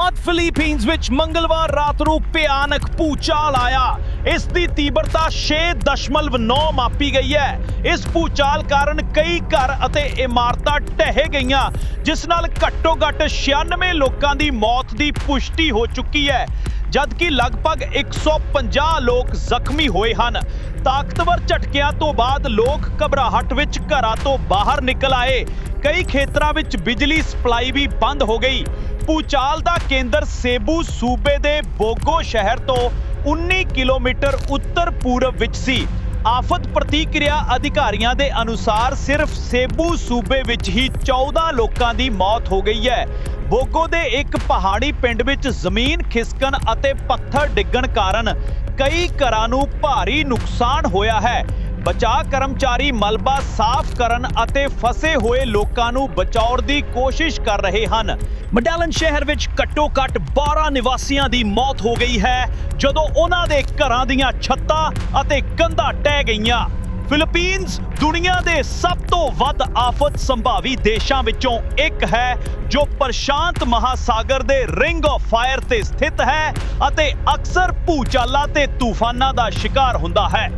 ਮੱਧ Philippines ਵਿੱਚ ਮੰਗਲਵਾਰ ਰਾਤ ਨੂੰ ਭਿਆਨਕ ਭੂਚਾਲ ਆਇਆ। ਇਸ ਦੀ ਤੀਬਰਤਾ 6.9 ਮਾਪੀ ਗਈ ਹੈ। ਇਸ ਭੂਚਾਲ ਕਾਰਨ ਕਈ ਘਰ ਅਤੇ ਇਮਾਰਤਾਂ ਢਹਿ ਗਈਆਂ, ਜਿਸ ਨਾਲ ਘੱਟੋ-ਘੱਟ 96 ਲੋਕਾਂ ਦੀ ਮੌਤ ਦੀ ਪੁਸ਼ਟੀ ਹੋ ਚੁੱਕੀ ਹੈ, ਜਦਕਿ ਲਗਭਗ 150 ਲੋਕ ਜ਼ਖਮੀ ਹੋਏ ਹਨ। ਤਾਕਤਵਰ ਝਟਕਿਆਂ ਤੋਂ ਬਾਅਦ ਲੋਕ ਘਬਰਾਹਟ ਵਿੱਚ ਘਰਾਂ ਤੋਂ ਬਾਹਰ ਨਿਕਲ ਆਏ। ਕਈ ਖੇਤਰਾਂ ਵਿੱਚ ਬਿਜਲੀ ਸਪਲਾਈ ਵੀ ਬੰਦ ਹੋ ਗਈ। ਭੂਚਾਲ ਦਾ ਕੇਂਦਰ ਸੇਬੂ ਸੂਬੇ ਦੇ ਬੋਗੋ ਸ਼ਹਿਰ ਤੋਂ 19 ਕਿਲੋਮੀਟਰ ਉੱਤਰ ਪੂਰਬ ਵਿੱਚ ਸੀ। ਆਫਤ ਪ੍ਰਤੀਕਿਰਿਆ ਅਧਿਕਾਰੀਆਂ ਦੇ ਅਨੁਸਾਰ ਸਿਰਫ ਸੇਬੂ ਸੂਬੇ ਵਿੱਚ ਹੀ 14 ਲੋਕਾਂ ਦੀ ਮੌਤ ਹੋ ਗਈ ਹੈ। ਬੋਗੋ ਦੇ ਇੱਕ ਪਹਾੜੀ ਪਿੰਡ ਵਿੱਚ ਜ਼ਮੀਨ ਖਿਸਕਣ ਅਤੇ ਪੱਥਰ ਡਿੱਗਣ ਕਾਰਨ ਕਈ ਘਰਾਂ ਨੂੰ ਭਾਰੀ ਨੁਕਸਾਨ ਹੋਇਆ ਹੈ। ਬਚਾਅ ਕਰਮਚਾਰੀ ਮਲਬਾ ਸਾਫ਼ ਕਰਨ ਅਤੇ ਫਸੇ ਹੋਏ ਲੋਕਾਂ ਨੂੰ ਬਚਾਉਣ ਦੀ ਕੋਸ਼ਿਸ਼ ਕਰ ਰਹੇ ਹਨ। ਮਡਾਲਨ ਸ਼ਹਿਰ ਵਿੱਚ ਘੱਟੋ-ਘੱਟ 12 ਨਿਵਾਸੀਆਂ ਦੀ ਮੌਤ ਹੋ ਗਈ ਹੈ, ਜਦੋਂ ਉਹਨਾਂ ਦੇ ਘਰਾਂ ਦੀਆਂ ਛੱਤਾਂ ਅਤੇ ਕੰਧਾਂ ਟਹਿ ਗਈਆਂ। ਫਿਲੀਪੀਨਜ਼ ਦੁਨੀਆ ਦੇ ਸਭ ਤੋਂ ਵੱਧ ਆਫਤ ਸੰਭਾਵੀ ਦੇਸ਼ਾਂ ਵਿੱਚੋਂ ਇੱਕ ਹੈ, ਜੋ ਪ੍ਰਸ਼ਾਂਤ ਮਹਾਸਾਗਰ ਦੇ ਰਿੰਗ ਆਫ ਫਾਇਰ ਤੇ ਸਥਿਤ ਹੈ ਅਤੇ ਅਕਸਰ ਭੂਚਾਲਾਂ ਤੇ ਤੂਫਾਨਾਂ ਦਾ ਸ਼ਿਕਾਰ ਹੁੰਦਾ ਹੈ।